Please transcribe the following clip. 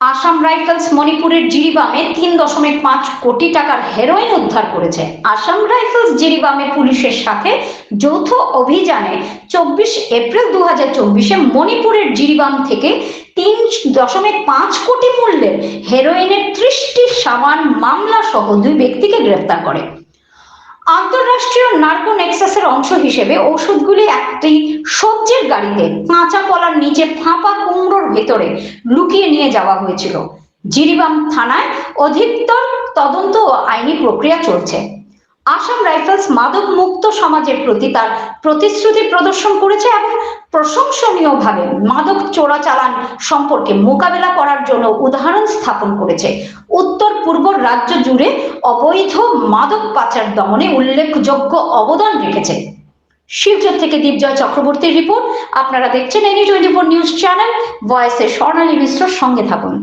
Assam rifles মণিপুরের জিরিবামে তিন দশমিক পাঁচ কোটি টাকার হেরোইন উদ্ধার করেছে। আসাম রাইফেলস জিরিবামে পুলিশের সাথে যৌথ অভিযানে চব্বিশ এপ্রিল দু হাজার চব্বিশে মণিপুরের জিরিবাম থেকে তিন দশমিক পাঁচ কোটি মূল্যের হেরোইনের ত্রিশটি সামান মামলা সহ দুই ব্যক্তিকে গ্রেফতার করে। আন্তঃরাষ্ট্রীয় নার্কো নেক্সাসের অংশ হিসেবে ওষুধগুলি একটি সবজির গাড়িতে কাঁচা কলার নিচে ফাঁপা কুমড়োর ভেতরে লুকিয়ে নিয়ে যাওয়া হয়েছিল। জিরিবাম থানায় অধিকতর তদন্ত ও আইনি প্রক্রিয়া চলছে। আসাম রাইফেলস মাদক মুক্ত সমাজের প্রতি তার প্রতিশ্রুতি প্রদর্শন করেছে এবং প্রশংসনীয়ভাবে মাদক চোরাচালান সম্পর্কে মোকাবেলা করার জন্য উদাহরণ স্থাপন করেছে। উত্তর পূর্ব রাজ্য জুড়ে অবৈধ মাদক পাচার দমনে উল্লেখযোগ্য অবদান রেখেছে। শিলচর থেকে দীপজয় চক্রবর্তীর রিপোর্ট। আপনারা দেখছেন any twenty four news channel ভয়েসে Swarnali মিশ্র সঙ্গে থাকুন।